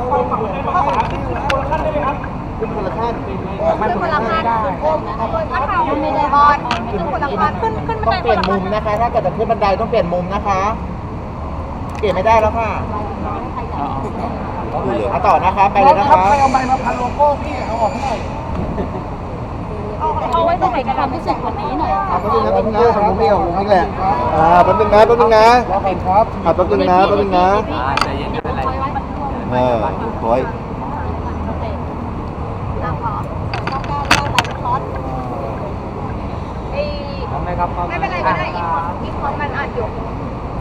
ขึ้นคนละขั้นขึ้นคนละขั้นนักข่าวไม่ได้บอลขึ้นคนละขั้นขึ้นขึ้นต้บัอนงไดเปคลี่ยนนละมุขั้นมนะคะ ถ้าเกิดจะขึ้นบันไดต้องเปลี่ยนมุมนะคะ เปลี่ยนไม่ได้แล้วค่ะเอาต่อนะคะไปเลยนะคะใครเอาใบมาพันโลโก้พี่เอาออกให้หน่อยเอาไว้ตรงไหนกันความรู้สึกวันนี้หน่อยเอาแป๊บนึงนะแป๊บนึงนะของผมเองของผมเองแหละอ่าแป๊บนึงนะแป๊บนึงนะรอก่อนครับอ่าแป๊บนึงนะแป๊บนึงนะใจเย็นไม่เป็นไร เออโอ้ยตามขอข้าวแก้วได้อสไอ้ไม่เป็นไรก็ได้อีกคนอีกคนมันอ่านอยู่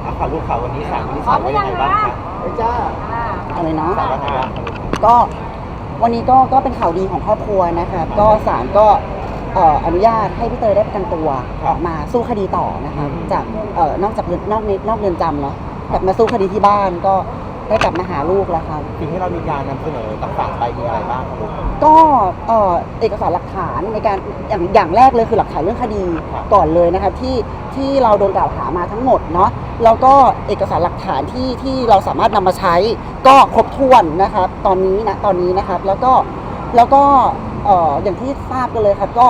อาข่าวลูกข่าววันนี้สามวันนี้สามว่ายังไงบ้างคะไอ้จ้าอะไรนะสามว่าไงบ้างก็วันนี้ก็ก็เป็นข่าวดีของครอบครัวนะครับก็ศาลก็อนุญาตให้พี่เตยได้ประกันตัวออกมาสู้คดีต่อนะครับจากนอกจากนอกนอกเรือนจำเนาะกลับมาสู้คดีที่บ้านก็ ได้กลับมาหาลูกแล้วครับสิ่งที่เรามีการนำเสนอต่างๆไปมีอะไรบ้างครับลูก ก็เอ่อเอกสารหลักฐานในการอย่างอย่างแรกเลยคือหลักฐานเรื่องคดีครับก่อนเลยนะครับที่ที่เราโดนกล่าวหามาทั้งหมดเนาะแล้วก็เอกสารหลักฐานที่ที่เราสามารถนำมาใช้ก็ครบถ้วนนะครับตอนนี้นะตอนนี้นะครับแล้วก็แล้วก็เอ่ออย่างที่ทราบกันเลยครับก็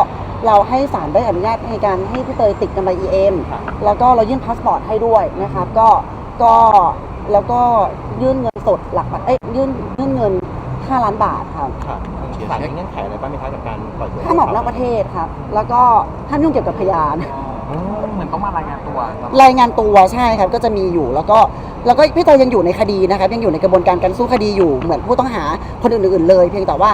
เราให้ศาลได้อนุญาตในการให้พี่เตยติดกำไร EM ครับ แล้วก็เรายื่นพาสปอร์ตให้ด้วยนะครับก็ก็แล้วก็ ยื่นเงินสดหลักเอ้ยยื่นยื่นเงิน 5 ล้านบาทครับค่ะศาลมีเงื่อนไขอะไรบ้างไหมคะกับการปล่อยตัวห้ามออกนอกประเทศครับ แล้วก็ห้ามยุ่งเกี่ยวกับพยานอืมเหมือนต้องมารายงานตัวรายงานตัวใช่ครับก็จะมีอยู่แล้วก็แล้วก็พี่เตยยังอยู่ในคดีนะครับยังอยู่ในกระบวนการการสู้คดีอยู่เหมือนผู้ต้องหาคนอื่นๆเลย เพียงแต่ว่า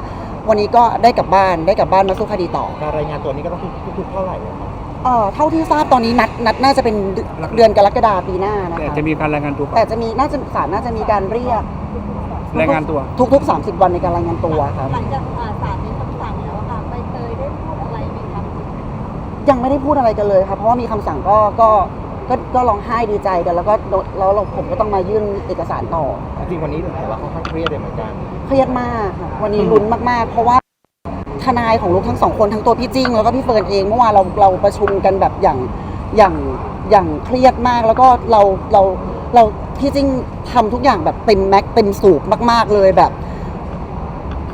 วันนี้ก็ได้กลับบ้านได้กลับบ้านมาสู้คดีต่อ การรายงานตัวนี้ก็ต้องทุกๆเท่าไหร่อะครับ เอ่อเท่าที่ทราบตอนนี้นัดนัดน่าจะเป็นเดือนเดือนกรกฎาปีหน้านะแต่คะจะมีการรายงานตัวก่อแต่นจะมีน่าจะศาลน่าจะมีการเรียกรายงานตัว ทุกๆ 30 วันในการรายงานตัวครับ หลังจากศาลมีคำสั่งแล้วค่ะใบเตยได้พูดอะไรไหมครับยังไม่ได้พูดอะไรกันเลยครับเพราะว่ามีคำสั่งก็ก็ก็ก็ร้องไห้ดีใจกัน แล้วก็โดนแล้วเราผมก็ต้องมายื่นเอกสารต่อจริงๆวันนี้ถือว่าค่อนข้างเครียดเลยเหมือนกัน เครียดมากค่ะวันนี้ลุ้นมากๆ เพราะว่า ทนายของลูกทั้งสองคนทั้งตัวพี่จิ้งแล้วก็พี่เฟิร์นเองเมื่อวานเราเราประชุมกันแบบอย่างอย่างอย่างเครียดมาก แล้วก็เราเราเราพี่จิ้งทำทุกอย่างแบบเต็มแม็กซ์เต็มสูบมาก ๆเลยแบบ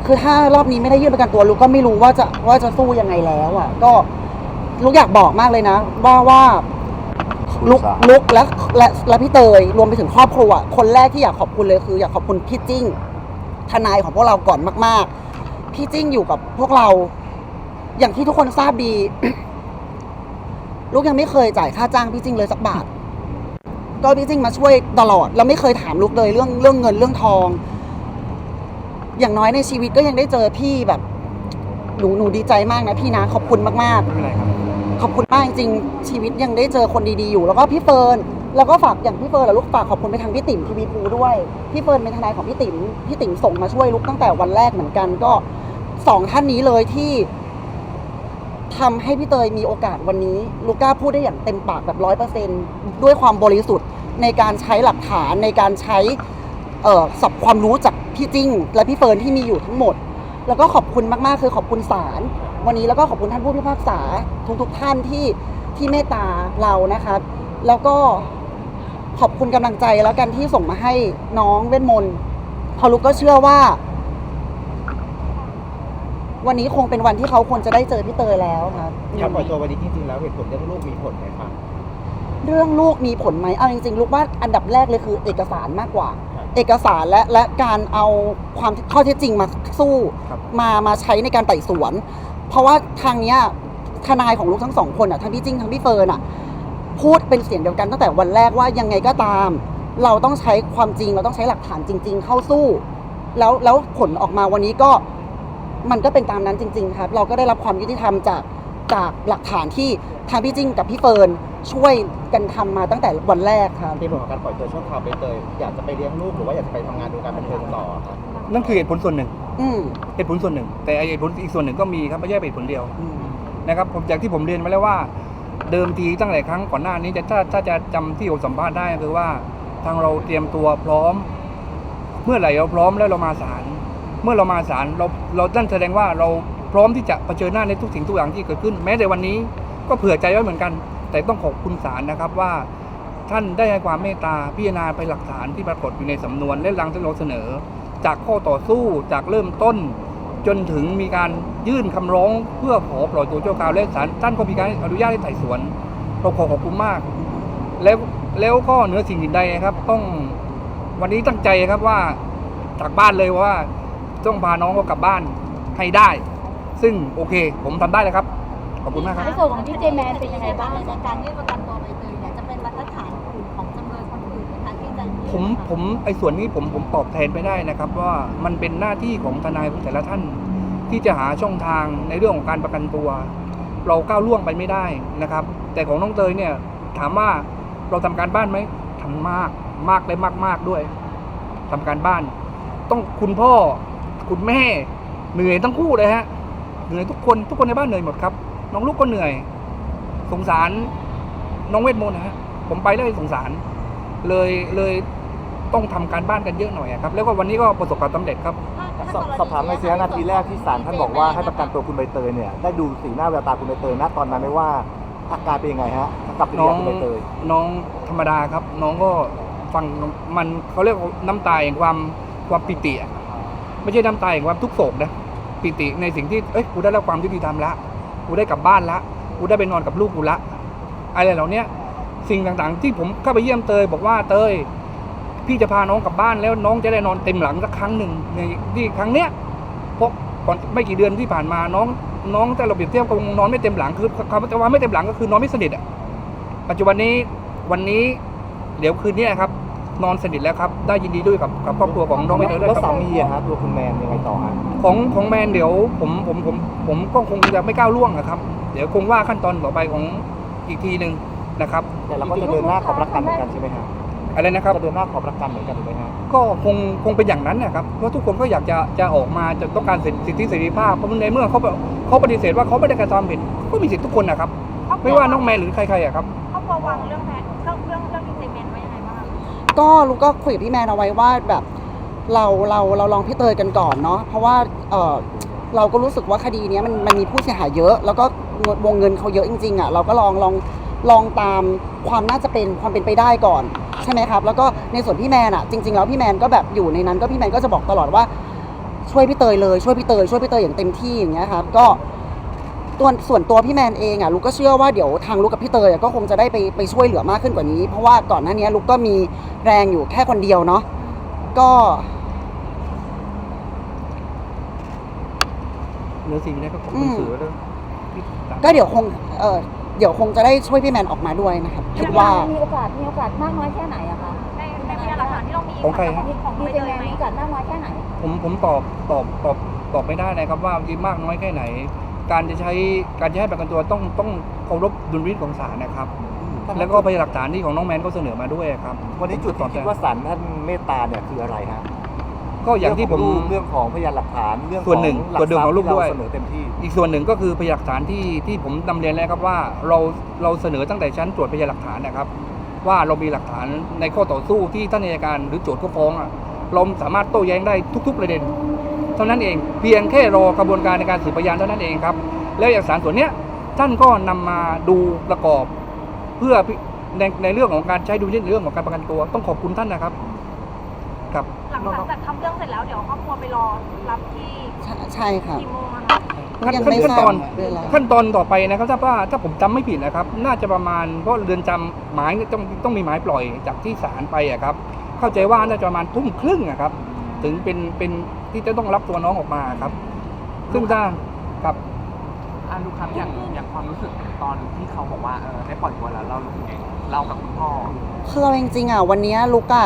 คือถ้ารอบนี้ไม่ได้ยื่นประกันตัวลูกก็ไม่รู้ว่าจะว่าจะสู้ยังไงแล้วอะ ก็ลูกอยากบอกมากเลยนะ ว่าว่าลุกลุกและและและพี่เตยรวมไปถึงครอบครัวคนแรกที่อยากขอบคุณเลยคือ อยากขอบคุณพี่จิ้งทนายของพวกเราก่อนมาก ๆ พี่จิ้งอยู่กับพวกเรา อย่างที่ทุกคนทราบดี ลูกยังไม่เคยจ่ายค่าจ้างพี่จิ้งเลยสักบาท ก็พี่จิ้งมาช่วยตลอด เราไม่เคยถามลูกเลยเรื่องเรื่องเงินเรื่องทอง อย่างน้อยในชีวิตก็ยังได้เจอพี่แบบ หนูหนูดีใจมากนะพี่นะขอบคุณมากไม่เป็นไรครับขอบคุณมากจริงๆชีวิตยังได้เจอคนดีๆอยู่ แล้วก็พี่เฟิร์นแล้วก็ฝากอย่างพี่เฟิร์นและลูกฝากขอบคุณไปทางพี่ติ๋มทีวีภูด้วยพี่เฟิร์นเป็นทนายของพี่ติ๋มพี่ติ๋มส่งมาช่วยลูกตั้งแต่วันแรกเหมือนกันก็ สองท่านนี้เลยที่ทำให้พี่เตยมีโอกาสวันนี้ ลูก้าพูดได้อย่างเต็มปากแบบร้อยเปอร์เซนด้วยความบริสุทธิ์ในการใช้หลักฐานในการใช้เอ่อสับความรู้จากพี่จิ้ง และพี่เฟิร์นที่มีอยู่ทั้งหมด แล้วก็ขอบคุณมากๆ คือขอบคุณศาลวันนี้แล้วก็ขอบคุณท่านผู้พิพากษาทุกๆท่านที่ที่เมตตาเรานะครับแล้วก็ขอบคุณกำลังใจแล้วกันที่ส่งมาให้น้องเวทมนต์พอลูกก็เชื่อว่า วันนี้คงเป็นวันที่เขาควรจะได้เจอพี่เตยแล้วครับการปล่อยตัววันนี้จริงๆแล้วเหตุผลเรื่องลูกมีผลไหมคะเรื่องลูกมีผลไหมเอาจริงๆลูกว่าอันดับแรกเลยคือ เอกสารมากกว่าครับเอกสารและและการเอาความข้อเท็จจริงมาสู้ครับมามาใช้ในการไต่สวน เพราะว่าทางเนี้ยทนายของลูกทั้งสองคนอะทั้งพี่จิ้งทั้งพี่เฟิร์นอะพูดเป็นเสียงเดียวกันตั้งแต่วันแรกว่ายังไงก็ตาม เราต้องใช้ความจริงเราต้องใช้หลักฐานจริง ๆ เข้าสู้ แล้วแล้วผลออกมาวันนี้ก็ มันก็เป็นตามนั้นจริง ๆ ครับ เราก็ได้รับความยุติธรรมจากจากหลักฐานที่ทางพี่จิ้งกับพี่เฟิร์นช่วยกันทำมาตั้งแต่วันแรกครับในเรื่องของการปล่อยตัวชั่วคราวไปเตยอยากจะไปเลี้ยงลูกหรือว่าอยากจะไปทำงานดูการบันเทิงต่อครับนั่นคือเหตุผลส่วนหนึ่งอืมเหตุผลส่วนหนึ่ง แต่เหตุผลอีกส่วนหนึ่งก็มีครับไม่ใช่เหตุผลเดียวอืมนะครับผมจากที่ผมเรียนมาแล้วว่า เดิมทีตั้งแต่ครั้งก่อนหน้านี้จะถ้าถ้าจะจำที่ผมสัมภาษณ์ได้ก็คือว่าทางเราเตรียมตัวพร้อม เมื่อไหร่เราพร้อมแล้วเรามาศาล เมื่อเรามาศาลเราเรานั่นแสดงว่าเราพร้อมที่จะเผชิญหน้าในทุกสิ่งทุกอย่างที่เกิดขึ้น แม้แต่วันนี้ก็เผื่อใจไว้เหมือนกัน แต่ต้องขอบคุณศาลนะครับว่า ท่านได้ให้ความเมตตาพิจารณาไปหลักฐานที่ปรากฏอยู่ในสำนวนและหลังที่เราเสนอ จากข้อต่อสู้จากเริ่มต้น จนถึงมีการยื่นคำร้องเพื่อขอปล่อยตัวชั่วคราวและศาลท่านก็มีการอนุญาตให้ไต่สวนเราขอขอบคุณมาก แล้วแล้วก็เหนือสิ่งอื่นใดนะครับ ต้องวันนี้ตั้งใจครับว่าจากบ้านเลยว่า ต้องพาน้องเขากลับบ้านให้ได้ ซึ่งโอเค ผมทำได้เลยครับ ขอบคุณมากครับ ในส่วนของพี่เจแมนเป็นยังไงบ้าง ในการยื่นประกันตัวใบเตยเนี่ยจะเป็นมาตรฐานอื่นของจำเลยคนอื่นไหมคะที่จะยื่นผมผมไอ้ส่วนนี้ผมผมตอบแทนไม่ได้นะครับ ว่ามันเป็นหน้าที่ของทนายของแต่ละท่าน ที่จะหาช่องทางในเรื่องของการประกันตัว เราก้าวล่วงไปไม่ได้นะครับ แต่ของน้องเตยเนี่ยถามว่าเราทำการบ้านไหมทำมากมากและมากมากๆด้วยทำการบ้าน ต้องคุณพ่อ คุณแม่ เหนื่อยทั้งคู่เลยฮะเหนื่อยทุกคนทุกคนในบ้านเหนื่อยหมดครับ น้องลูกก็เหนื่อย สงสารน้องเวทมนต์นะฮะผมไปแล้วสงสาร เลยเลยต้องทำการบ้านกันเยอะหน่อยอะครับแล้วก็วันนี้ก็ประสบความสำเร็จครับสอบสอบถามในอยสิฮะนาทีแรกที่ศาลท่านบอกว่าให้ประกันตัวคุณใบเตยเนี่ยได้ดูสีหน้าแววตาคุณใบเตยณตอนนั้นไหมว่าอาการเป็นยังไงฮะกับปฏิกิน้ริองยาคุณใบเตยน้องธรรมดาครับ น้องก็ฟังมันเขาเรียกว่าน้ำตาแห่งความความปิติอะ ไม่ใช่น้ำตาแห่งความทุกข์โศกนะปิติในสิ่งที่เอ้ยกูได้รับความยุติธรรมละกูได้กลับบ้านละกูได้ไปนอนกับลูกกูละอะไรเหล่านี้สิ่งต่างๆ ที่ผมเข้าไปเยี่ยมเตยบอกว่าเตยพี่จะพาน้องกลับบ้านแล้วน้องจะได้นอนเต็มหลังสักครั้งหนึ่งในที่ครั้งเนี้ยเพราะก่อนไม่กี่เดือนที่ผ่านมาน้องน้องแต่เราเปรียบเทียบคงนอนไม่เต็มหลังคือคำว่าไม่เต็มหลังก็คือนอนไม่สนิทอะปัจจุบันนี้วันนี้เดี๋ยวคืนนี้นะครับ นอนสนิทแล้วครับ ได้ยินดีด้วยกับกับครอบครัวของน้องไม่เตยด้วยแล้วคสารับมีอะฮะตัวคุณแมนยังไงต่อฮะของของแมนเดี๋ยวผมผมผมผมก็คงจะไม่ก้าวล่วงนะครับ เดี๋ยวคงว่าขั้นตอนต่อไปของอีกทีหนึ่งนะครับแต่เราก็จะเดินหน้าขอประกันเหมือนกันใช่ไหมฮะอะไรนะครับ จะเดินหน้าขอประกันเหมือนกันถูกไหมฮะก็คงคงเป็นอย่างนั้นนะครับเพราะทุกคนก็อยากจะจะออกมาจะต้องการสิทธิสิทธิเสรีภาพเพราะในเมื่อเขาเขาปฏิเสธว่าเขาไม่ได้กระทำผิดก็มีสิทธิทุกคนนะครับ ไม่ว่าน้องแมนหรือใครๆอะครับ ก็ลูกก็คุยกับพี่แมนเอาไว้ว่าแบบเราเราเราลองพี่เตยกันก่อนเนาะเพราะว่าเออเราก็รู้สึกว่าคดีนี้มันมันมีผู้เสียหายเยอะ แล้วก็วงเงินเขาเยอะจริงๆอะเราก็ลองลองลองตามความน่าจะเป็นความเป็นไปได้ก่อนใช่ไหมครับ แล้วก็ในส่วนพี่แมนอะจริงๆแล้วพี่แมนก็แบบอยู่ในนั้น ก็พี่แมนก็จะบอกตลอดว่าช่วยพี่เตยเลยช่วยพี่เตยช่วยพี่เตยอย่างเต็มที่อย่างเงี้ยครับก็ ตัวส่วนตัวพี่แมนเองอะลูกก็เชื่อว่าเดี๋ยวทางลูกกับพี่เตยอะก็คงจะได้ไปไปช่วยเหลือมากขึ้นกว่านี้ เพราะว่าก่อนหน้านี้ลูกก็มีแรงอยู่แค่คนเดียวเนาะก็เหนือสิ่งนี้ก็ขอบคุณสื่อด้วยที่ติดตามก็เดี๋ยวคงเออเดี๋ยวคงจะได้ช่วยพี่แมนออกมาด้วยนะครับคิดว่ามีโอกาสมีโอกาสมากน้อยแค่ไหนอะคะในในพยานหลักฐานที่เรามีของใครฮะของพี่เจแมนมีโอกาสมากน้อยแค่ไหน ผมผมตอบตอบตอบตอบไม่ได้นะครับว่ามีมากน้อยแค่ไหน การจะใช้การจะให้ประกันตัวต้องต้องเคารพดุลพินิจของศาลนะครับ แล้วก็พยานหลักฐานที่ของน้องแมนก็เสนอมาด้วยครับวันนี้จุดที่คิดว่าศาลท่านเมตตาเนี่ยคืออะไรฮะก็อย่างที่ผมเรื่องของพยานหลักฐานเรื่องของส่วนหนึ่งลักส่วนหนึ่งของลูกทรัพด้วยที่เราเสนอเต็มที่อีกส่วนหนึ่งก็คือพยานหลักฐานที่ที่ผมนำเรียนแล้วครับว่าเราเราเสนอตั้งแต่ชั้นตรวจพยานหลักฐานนะครับ ว่าเรามีหลักฐานในข้อต่อสู้ที่ท่านอัยการหรือโจทย์ก็ฟ้องอะเราสามารถโต้แย้งได้ทุก ๆ ประเด็นเท่านั้นเอง เพียงแค่รอกระบวนการในการสืบพยานเท่านั้นเองครับ แล้วเอกสารส่วนเนี้ยท่านก็นำมาดูประกอบเพื่อพิในในเรื่องของการใช้ดูในเรื่องของการประกันตัว ต้องขอบคุณท่านนะครับครับหลังจากทำเรื่องเสร็จแล้วเดี๋ยวครอบครัวไปรอรับที่ใช่ใช่ค่ะกี่โมงอะคะขั้นยังขั้นไม่ขั้นทราตบอนเวลาขั้นตอนต่อไปนะครับ ถ้าว่าถ้าผมจำไม่ผิดนะครับ น่าจะประมาณเพราะเรือนจำหมายต้องต้องมีหมายปล่อยจากที่ศาลไปอะครับ เข้าใจว่าน่าจะประมาณทุ่มครึ่งอะครับ ถึงเป็นเป็น ที่จะต้องรับตัวน้องออกมาครับ ซึ่งถ้าครับอ่าลูกครับอย่างอย่างความรู้สึกตอนที่เขาบอกว่าเออได้ปล่อยตัวแล้วเรารู้สึกไงเรากับคุณพ่อคือเอาจริงๆอะวันเนี้ยลูกอะ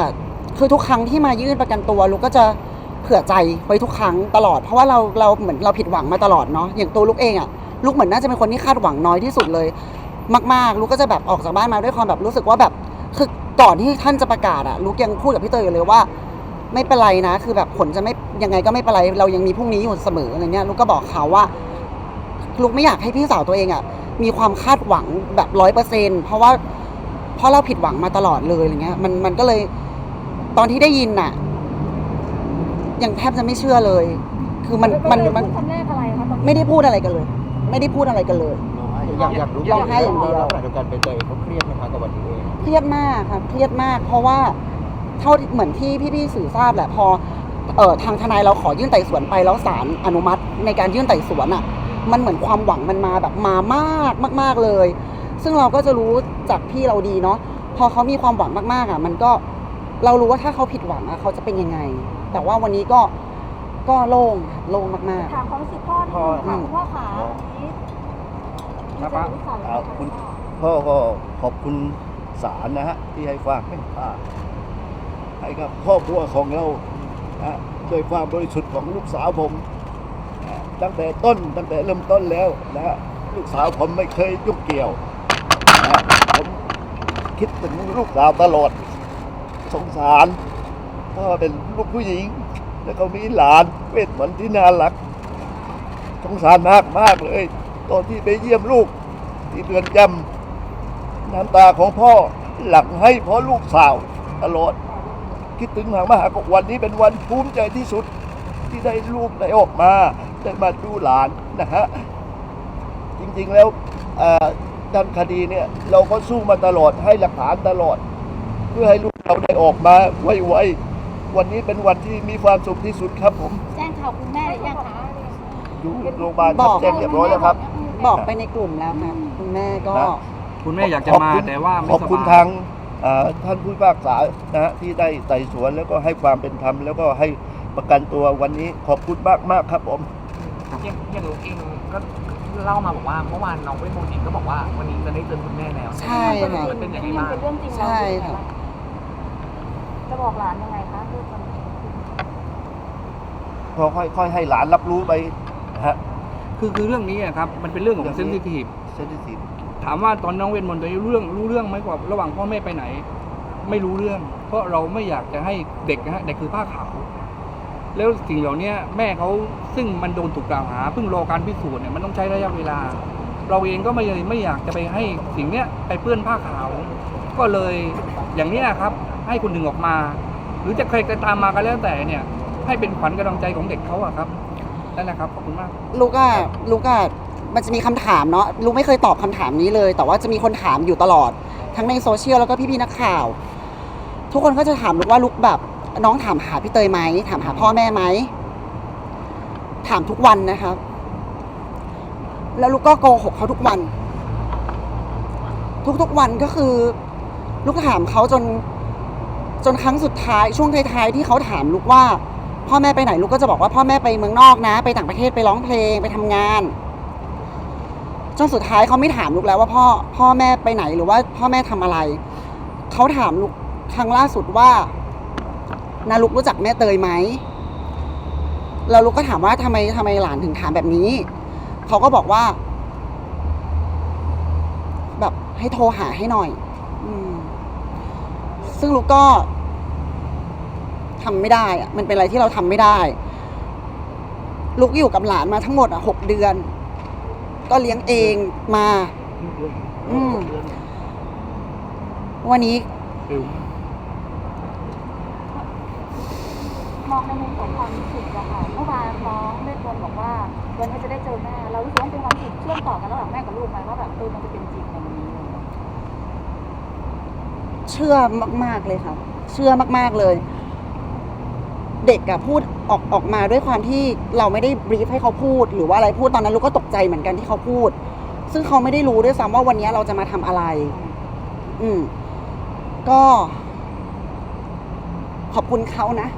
คือทุกครั้งที่มายื่นประกันตัวลูกก็จะเผื่อใจไว้ทุกครั้งตลอด เพราะว่าเราเราเหมือนเราผิดหวังมาตลอดเนาะอย่างตัวลูกเองอะลูกเหมือนน่าจะเป็นคนที่คาดหวังน้อยที่สุดเลย มากๆ ลูกก็จะแบบออกจากบ้านมาด้วยความแบบรู้สึกว่าแบบคือก่อนที่ท่านจะประกาศอะลูกยังพูดกับพี่เตยอยู่เลยว่า ไม่เป็นไรนะ คือแบบผลจะไม่ ยังไงก็ไม่เป็นไรเรายังมีพรุ่งนี้อยู่เสมออะไรเงี้ยลูกก็บอกเขาว่า ลูกไม่อยากให้พี่สาวตัวเองอะมีความคาดหวังแบบร้อยเปอร์เซ็นเพราะว่าเพราะเราผิดหวังมาตลอดเลยอะไรเงี้ยมันมันก็เลยตอนที่ได้ยินน่ะ ยังแทบจะไม่เชื่อเลย คือมันมันมัน คำแรกอะไรคะตอนไม่ได้พูดอะไรกันเลย ไม่ได้พูดอะไรกันเลย อยากอยากรู้ร้องไห้อย่างเดียว ขณะเดียวกันไปเตยเขาเครียดไหมคะกับวันนี้เอง เครียดมากครับเครียดมาก เพราะว่าเท่าเหมือนที่พี่ๆสื่อทราบแหละพอ เอ่อทางทนายเราขอยื่นไต่สวนไปแล้วศาลอนุมัติในการยื่นไต่สวนอะ มันเหมือนความหวังมันมาแบบมามากมาก ๆเลย ซึ่งเราก็จะรู้จากพี่เราดีเนาะพอเขามีความหวังมากๆอะ มันก็เรารู้ว่าถ้าเขาผิดหวังอะเขาจะเป็นยังไง แต่ว่าวันนี้ก็ก็โล่งค่ะโล่งมากถามความรู้สึกพ่อที่ค่ะคุณพ่อขาวันนี้ครับป้าดีใจกับลูกสาวอ่าคุณพ่อก็ขอบคุณศาลนะฮะที่ให้ความเมตตาให้กับครอบครัวของเรานะฮะ ด้วยความบริสุทธิ์ของลูกสาวผม ตั้งแต่ต้นตั้งแต่เริ่มต้นแล้วนะลูกสาวผมไม่เคยยุ่งเกี่ยวนะผมคิดถึงลูกสาวตลอดสงสารเพราะว่าเป็นลูกผู้หญิง แล้วก็มีหลานเวทมนต์ที่น่ารักสงสารมากมากเลย ตอนที่ไปเยี่ยมลูกที่เรือนจำน้ำตาของพ่อหลั่งให้เพราะลูกสาวตลอด คิดถึงมากมากๆวันนี้เป็นวันภูมิใจที่สุดที่ได้ลูกได้ออกมาได้มาดูหลานนะฮะจริงๆแล้วเอ่อด้านคดีเนี่ยเราก็สู้มาตลอดให้หลักฐานตลอด เพื่อให้ลูกเราได้ออกมาไวๆวันนี้เป็นวันที่มีความสุขที่สุดครับผมแจ้งข่าวคุณแม่หรือยังคะอยู่โรงพยาบาลครับแจ้งเรียบร้อยแล้วครับๆบอกไปในกลุ่มแล้วครับคุณแม่ก็นะคุณแม่อยากจะมาขอบคุณแต่ว่าไม่ขอบคุณสบายทางเอ่อ ท่านผู้พิพากษานะฮะที่ได้ไต่สวนแล้วก็ให้ความเป็นธรรมแล้วก็ให้ประกันตัววันนี้ขอบคุณมากมากๆครับผมอย่างอย่างลูกเองก็เล่ามาบอกว่าเมื่อวานน้องเวทมนต์เองก็บอกว่าวันนี้จะได้เจอคุณแม่แล้วใช่ค่ะ มันเป็นยังไงมันบ้าง เป็นเรื่องจริงใช่ค่ะ จะบอกหลานยังไงคะคือคนพอค่อยๆให้หลานรับรู้ไปนะฮะ คือคือเรื่องนี้อะครับ มันเป็นเรื่องของเซนซิทีฟ เซนซิทีฟ ถามว่าตอนน้องเวนมนต์ตอนนี้รู้เรื่องรู้เรื่องไหมกว่าระหว่างพ่อแม่ไปไหน ไม่รู้เรื่อง เพราะเราไม่อยากจะให้เด็กนะฮะเด็กคือผ้าขาวแล้วสิ่งเหล่านี้แม่เขาซึ่งมันโดนถูกกล่าวหาเพิ่งรอการพิสูจน์เนี่ยมันต้องใช้ระยะเวลา เราเองก็ไม่ไม่อยากจะไปให้สิ่งเนี้ยไปเปื้อนผ้าขาว ก็เลยอย่างนี้ครับ ให้คนหนึ่งออกมา หรือจะใครจะตามมาก็แล้วแต่เนี่ย ให้เป็นขวัญกำลังใจของเด็กเขาอะครับนั่นแหละครับขอบคุณมาก ลูกอะลูกอะ มันจะมีคำถามเนาะลูกไม่เคยตอบคำถามนี้เลย แต่ว่าจะมีคนถามอยู่ตลอด ทั้งในโซเชียลแล้วก็พี่ๆนักข่าว ทุกคนก็จะถามลูกว่าลูกแบบ น้องถามหาพี่เตยไหมถามหาพ่อแม่ไหมถามทุกวันนะครับ แล้วลูกก็โกหกเขาทุกวัน ทุกๆวันก็คือ ลูกถามเขาจน จนครั้งสุดท้ายช่วงท้ายๆที่เขาถามลูกว่า พ่อแม่ไปไหนลูกก็จะบอกว่าพ่อแม่ไปเมืองนอกนะ ไปต่างประเทศไปร้องเพลงไปทำงาน จนสุดท้ายเขาไม่ถามลูกแล้วว่าพ่อพ่อแม่ไปไหนหรือว่าพ่อแม่ทำอะไร เขาถามลูกครั้งล่าสุดว่านาลุกรู้จักแม่เตยไหมแล้วลูกก็ถามว่าทำไมทำไมหลานถึงถามแบบนี้ เขาก็บอกว่า แบบให้โทรหาให้หน่อย อืซึ่งลูกก็ทำไม่ได้อะมันเป็นอะไรที่เราทำไม่ได้ ลูกอยู่กับหลานมาทั้งหมดอะหกเดือน ก็เลี้ยงเองมา อืม วันนี้ มองในมุมของความรู้สึกอะค่ะเมื่อวานน้องเมฆบนบอกว่าวันนี้จะได้เจอแม่เรารู้สึกว่าเป็นความรู้สึกเชื่อมต่อกันระหว่างแม่กับลูกไหมว่าแบบเออมันจะเป็นจริงในวันนี้เชื่อมาก ๆเลยครับเชื่อมาก ๆเลย เด็กอะพูด ออกออกมาด้วยความที่เราไม่ได้บรีฟให้เขาพูด หรือว่าอะไรพูดตอนนั้นลูกก็ตกใจเหมือนกันที่เขาพูด ซึ่งเขาไม่ได้รู้ด้วยซ้ำว่าวันนี้เราจะมาทำอะไร อืม ก็ ขอบคุณเขานะ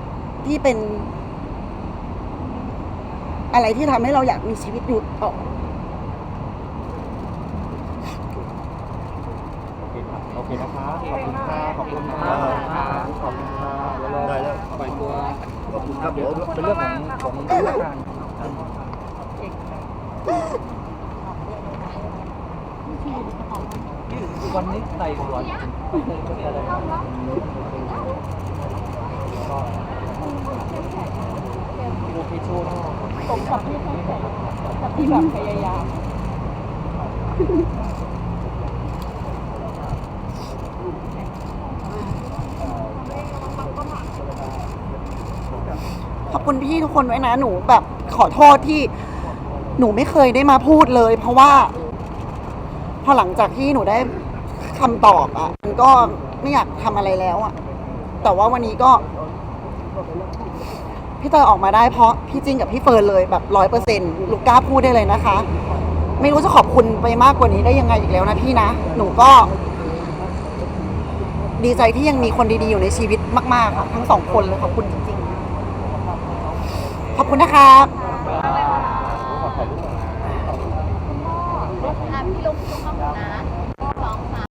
ที่เป็น อะไรที่ทำให้เราอยากมีชีวิตอยู่ต่อโอเคนะครับขอบคุณค่ะขอบคุณค่ะขอบคุณค่ะแล้วก็ได้แล้ว ปล่อยตัว ขอบ คุณครับผมเป็นเรื่องของของผู้ว่าการวันนี้ใส่หัวอะไรโอเคโชว์หน่อยผมกับพี่ตั้งแต่กับพี่แบบพยายามี่ทุกคนไว้นะหนูแบบขอโทษที่หนูไม่เคยได้มาพูดเลย เพราะว่า พอหลังจากที่หนูได้คำตอบอะ่ะมันก็ไม่อยากทำอะไรแล้วอะ่ะ แต่ว่าวันนี้ก็ พี่เตยออกมาได้เพราะพี่จิงกับพี่เฟิร์นเลยแบบร้อยเปอร์เซ็นต์ลูกกล้าพูดได้เลยนะคะ ไม่รู้จะขอบคุณไปมากกว่านี้ได้ยังไงอีกแล้วนะพี่นะ หนูก็ ดีใจที่ยังมีคนดีๆอยู่ในชีวิตมากๆค่ะทั้งสองคนเลยขอบคุณจริง ขอบคุณนะครับ